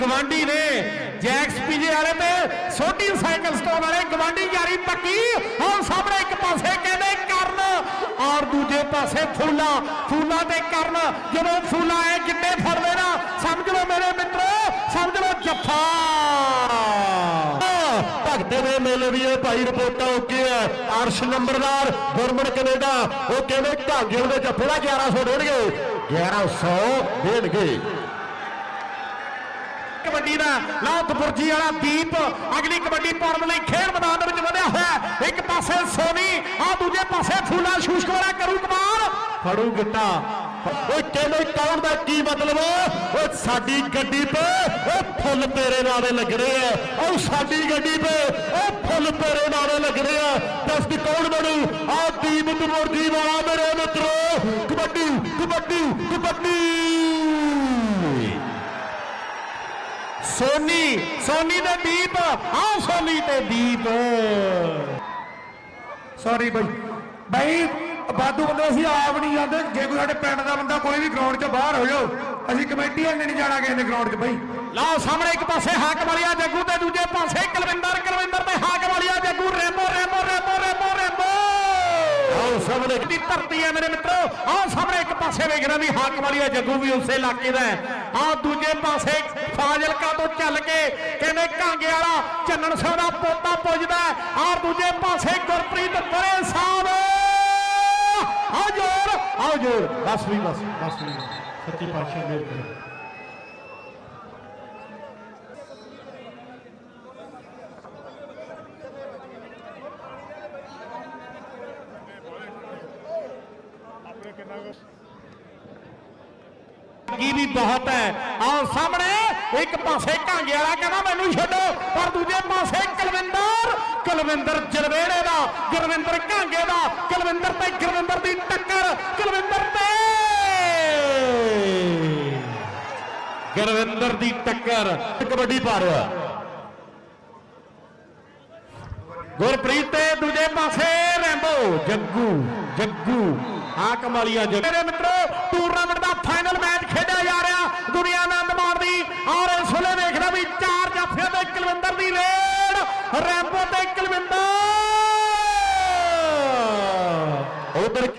ਗਵਾਂਢੀ ਨੇ, ਜੈਕਸ ਪੀਜੇ ਵਾਲੇ ਤੇ ਸੋਢੀ ਸਾਈਕਲ ਸਟੋਰ ਵਾਲੇ ਗਵਾਂਢੀ ਯਾਰੀ ਪੱਕੀ। ਹੁਣ ਸਾਹਮਣੇ ਇੱਕ ਪਾਸੇ ਕਹਿੰਦੇ ਕਰਨ, ਔਰ ਦੂਜੇ ਪਾਸੇ ਫੂਲਾ। ਫੂਲਾ ਤੇ ਕਰਨ, ਜਦੋਂ ਫੂਲਾ ਇਹ ਗਿੱਟੇ ਫੜਦੇ ਨਾ, ਸਮਝ ਲਓ ਮੇਰੇ ਮਿੱਤਰੋ, ਸਮਝ ਲਓ ਜੱਫਾ। ਭਗਤੇ ਦੇ ਮੇਲੇ ਵੀ ਇਹ ਭਾਈ ਰਿਪੋਰਟਾਂ ਓਕੇ ਆ। ਅਰਸ਼ ਨੰਬਰਦਾਰ ਗੁਰਮਨ ਕੈਨੇਡਾ, ਉਹ ਕਹਿੰਦੇ ਢਾਗੇ ਦੇ ਜੱਫੇ ਦਾ 1100 ਦੇਣਗੇ 1100 ਦੇਣਗੇ ਕਬੱਡੀ ਦਾ ਲਾਤ ਬੁਰਜੀ ਵਾਲਾ ਦੀਪ ਅਗਲੀ ਕਬੱਡੀ ਪਾਉਣ ਲਈ ਖੇਡ ਮੈਦਾਨ ਦੇ ਵਿੱਚ ਵਧਿਆ ਹੋਇਆ ਇੱਕ ਪਾਸੇ ਸੋਨੀ, ਆ ਦੂਜੇ ਪਾਸੇ ਫੂਲਾ ਸ਼ੂਸ਼ਕ ਕਰੂ ਕਮਾਲ। ਫੜੂ ਗਿੱਟਾ। ਓਏ ਕਹਿੰਦੇ ਕੌਣ ਦਾ ਕੀ ਮਤਲਬ? ਓ ਸਾਡੀ ਗੱਡੀ ਤੇ ਉਹ ਫੁੱਲ ਤੇਰੇ ਨਾਲੇ ਲੱਗਣੇ ਆ। ਓ ਸਾਡੀ ਗੱਡੀ ਤੇ ਉਹ ਫੁੱਲ ਤੇਰੇ ਨਾਲੇ ਲੱਗਣੇ ਆ। ਦੱਸ ਦੀ ਕੌਣ ਬਣੂ? ਆ ਦੀਪ ਮੁਰਜੀ ਵਾਲਾ ਮੇਰੇ ਮਿੱਤਰੋ। ਕਬੱਡੀ ਕਬੱਡੀ ਕਬੱਡੀ। ਸੋਨੀ ਸੋਨੀ ਤੇ ਦੀਪ। ਆ ਸੋਨੀ ਤੇ ਦੀਪ। ਸੌਰੀ ਬਾਈ। ਬਾਈ ਬਾਦੂ ਬੰਦੇ ਅਸੀਂ ਆਪ ਨਹੀਂ ਜਾਂਦੇ। ਜੇ ਕੋਈ ਸਾਡੇ ਪਿੰਡ ਦਾ ਬੰਦਾ ਕੋਈ ਵੀ ਗਰਾਊਂਡ 'ਚ ਬਾਹਰ ਹੋ ਜਾਓ ਅਸੀਂ ਕਮੇਟੀ ਵਾਲੇ ਨਹੀਂ ਜਾਣਾ ਕਿਸੇ ਦੇ ਗਰਾਊਂਡ 'ਚ ਬਾਈ। ਲਓ ਸਾਹਮਣੇ ਇੱਕ ਪਾਸੇ ਹਾਕ ਵਾਲਿਆ ਜੱਗੂ ਤੇ ਦੂਜੇ ਪਾਸੇ ਕੁਲਵਿੰਦਰ ਕੁਲਵਿੰਦਰ ਤੇ ਹਾਕ ਵਾਲਿਆ ਜੱਗੂ। ਰੇਮੋ ਰੇਮੋ ਰੇਮੋ ਰੇਮੋ ਰੇਮੋ ਆਓ ਸਾਹਮਣੇ ਦੀ ਧਰਤੀ ਹੈ ਮੇਰੇ ਮਿੱਤਰੋ। ਆਹ ਸਾਹਮਣੇ ਇੱਕ ਪਾਸੇ ਵੇਖਣਾ ਵੀ ਹਾਕ ਵਾਲੀਆ ਜੱਗੂ ਵੀ ਉਸੇ ਇਲਾਕੇ ਦਾ ਹੈ। ਆਹ ਦੂਜੇ ਪਾਸੇ ਕਹਿੰਦੇ ਵਾਲਾ ਚੰਨਣ ਸਿੰਘ ਦਾ ਪੋਤਾ ਪੁੱਜਦਾ ਹੈ। ਆਹ ਦੂਜੇ ਪਾਸੇ ਗੁਰਪ੍ਰੀਤ ਬੜੇ ਸਾਹਿਬ। ਆਓ ਜੋਰ ਆਓ ਜੋਰ। ਬਸ ਵੀ, ਬਸ ਬਸ ਵੀ। ਸੱਚੀ ਪਾਤਸ਼ਾਹ ਮੇਰ ਕਰੋ। ਕੀ ਵੀ ਬਹੁਤ ਹੈ। ਆਓ ਸਾਹਮਣੇ ਇੱਕ ਪਾਸੇ ਕਾਂਗੇ ਵਾਲਾ ਕਹਿੰਦਾ, ਮੈਨੂੰ ਛੱਡੋ। ਪਰ ਦੂਜੇ ਪਾਸੇ ਕੁਲਵਿੰਦਰ ਕੁਲਵਿੰਦਰ ਜਰਵੇੜੇ ਦਾ, ਗੁਰਵਿੰਦਰ ਕਾਂਗੇ ਦਾ, ਕੁਲਵਿੰਦਰ ਤੇ ਗੁਰਵਿੰਦਰ ਦੀ ਟੱਕਰ, ਕੁਲਵਿੰਦਰ ਤੇ। ਗੁਰਵਿੰਦਰ ਦੀ ਟੱਕਰ, ਕਬੱਡੀ ਪਾ ਗੁਰਪ੍ਰੀਤ ਤੇ ਦੂਜੇ ਪਾਸੇ ਰੈਂਬੋ, ਜੱਗੂ ਜੱਗੂ। ਆ ਕਮਾਲੀਆ ਜੱਗੂ। ਮੇਰੇ ਮਿੱਤਰੋ